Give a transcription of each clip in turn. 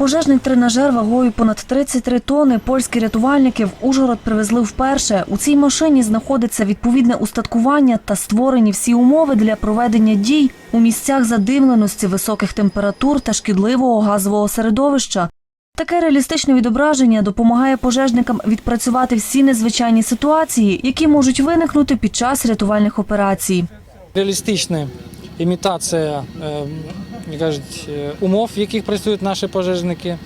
Пожежний тренажер вагою понад 33 тони польські рятувальники в Ужгород привезли вперше. У цій машині знаходиться відповідне устаткування та створені всі умови для проведення дій у місцях задимленості, високих температур та шкідливого газового середовища. Таке реалістичне відображення допомагає пожежникам відпрацювати всі незвичайні ситуації, які можуть виникнути під час рятувальних операцій. реалістична імітація е, кажуть, е, умов, в яких працюють наші пожежники.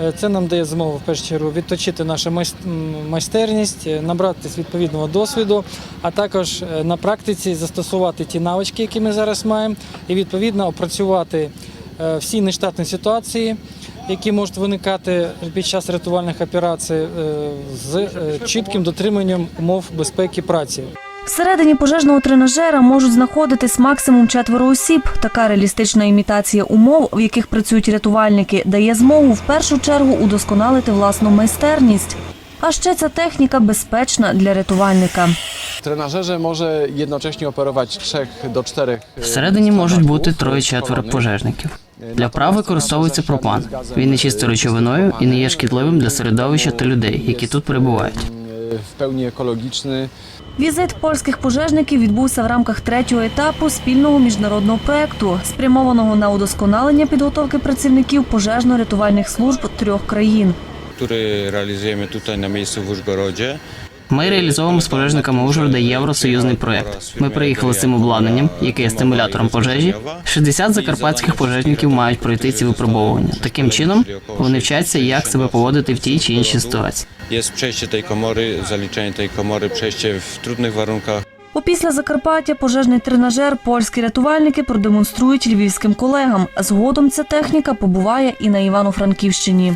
Е, Це нам дає змогу в першу чергу відточити нашу майстерність, набратися відповідного досвіду, а також на практиці застосувати ті навички, які ми зараз маємо, і відповідно опрацювати всі нештатні ситуації, які можуть виникати під час рятувальних операцій з чітким дотриманням умов безпеки праці. Всередині пожежного тренажера можуть знаходитись максимум четверо осіб. Така реалістична імітація умов, в яких працюють рятувальники, дає змогу в першу чергу удосконалити власну майстерність. А ще ця техніка безпечна для рятувальника. Trenażerze może jednocześnie operować 3 do 4 Всередині можуть бути троє-четверо пожежників. Для вправ використовується пропан. Він не чисто речовиною і не є шкідливим для середовища та людей, які тут перебувають. W pełni ekologiczny. Візит польських пожежників відбувся в рамках третього етапу спільного міжнародного проекту, спрямованого на удосконалення підготовки працівників пожежно-рятувальних служб трьох країн. który realizujemy tutaj na miejscu w Użgorodzie. Ми реалізовуємо з пожежниками Ужгорода євросоюзний проект. Ми приїхали з цим обладнанням, яке є стимулятором пожежі. 60 закарпатських пожежників мають пройти ці випробовування. Таким чином вони вчаться, як себе поводити в тій чи іншій ситуації. Jest przejście tej komory, zaliczenie tej komory, przejście w trudnych warunkach. Опісля Закарпаття пожежний тренажер польські рятувальники продемонструють львівським колегам. Згодом ця техніка побуває і на Івано-Франківщині.